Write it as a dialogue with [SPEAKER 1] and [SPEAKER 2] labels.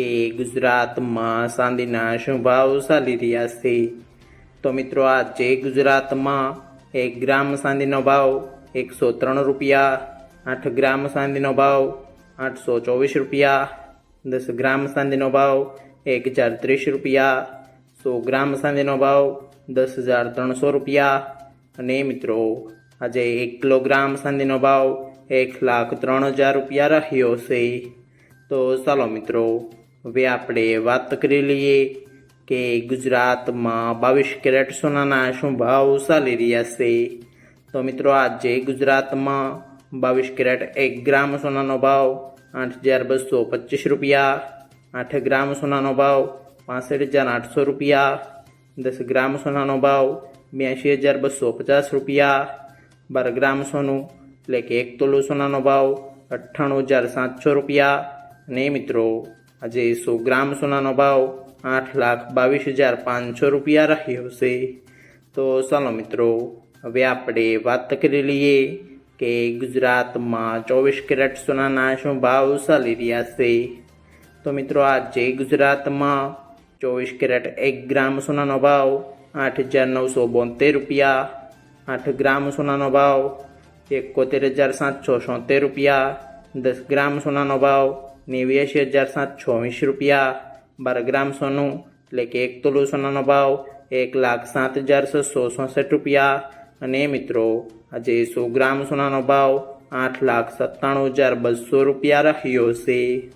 [SPEAKER 1] કે ગુજરાતમાં ચાંદીના શું ભાવ ચાલી રહ્યા છે. તો મિત્રો આજે ગુજરાતમાં એક ગ્રામ ચાંદીનો ભાવ એકસો ત્રણ રૂપિયા, આઠ ગ્રામ ચાંદીનો ભાવ આઠસો ચોવીસ રૂપિયા, દસ ગ્રામ ચાંદીનો ભાવ એક હજાર ત્રીસ રૂપિયા, સો ગ્રામ ચાંદીનો ભાવ દસ હજાર ત્રણસો રૂપિયા. અને મિત્રો, આજે એક કિલોગ્રામ ચાંદીનો ભાવ એક લાખ ત્રણ હજાર રૂપિયા રહ્યો છે. તો ચાલો મિત્રો હવે આપણે વાત કરી લઈએ કે ગુજરાતમાં બાવીસ કેરેટ સોનાના શું ભાવ ચાલી રહ્યા છે? તો મિત્રો, આજે ગુજરાતમાં બાવીસ કેરેટ એક ગ્રામ સોનાનો ભાવ આઠ હજાર બસો પચીસ રૂપિયા, આઠ ગ્રામ સોનાનો ભાવ પાસઠ હજાર આઠસો રૂપિયા, દસ ગ્રામ સોનાનો ભાવ બ્યાસી હજાર બસો પચાસ રૂપિયા, બાર ગ્રામ સોનું એટલે કે એક તોલું સોનાનો ભાવ અઠ્ઠાણું હજાર સાતસો રૂપિયા. અને મિત્રો આજે સો ગ્રામ સોનાનો ભાવ આઠ લાખ બાવીસ હજાર પાંચસો રૂપિયા રહ્યો છે. તો ચાલો મિત્રો, હવે આપણે વાત કરી લઈએ કે ગુજરાતમાં ચોવીસ કેરેટ સોનાના શું ભાવ ચાલી રહ્યા છે. તો મિત્રો, આજે ગુજરાતમાં ચોવીસ કેરેટ એક ગ્રામ સોનાનો ભાવ આઠ હજાર નવસો બોતેર રૂપિયા, આઠ ગ્રામ સોનાનો ભાવ એકોતેર હજાર સાતસો સોતેર રૂપિયા દસ ગ્રામ સોનાનો ભાવ નેવ્યાસી હજાર સાતસો વીસ રૂપિયા. બાર ગ્રામ સોનું એટલે કે એક તોલું સોનાનો ભાવ એક લાખ સાત હજાર છસો ચોસઠ રૂપિયા. અને મિત્રો, આજે સો ગ્રામ સોનાનો ભાવ આઠ લાખ સત્તાણું હજાર બસો રૂપિયા રહ્યો છે.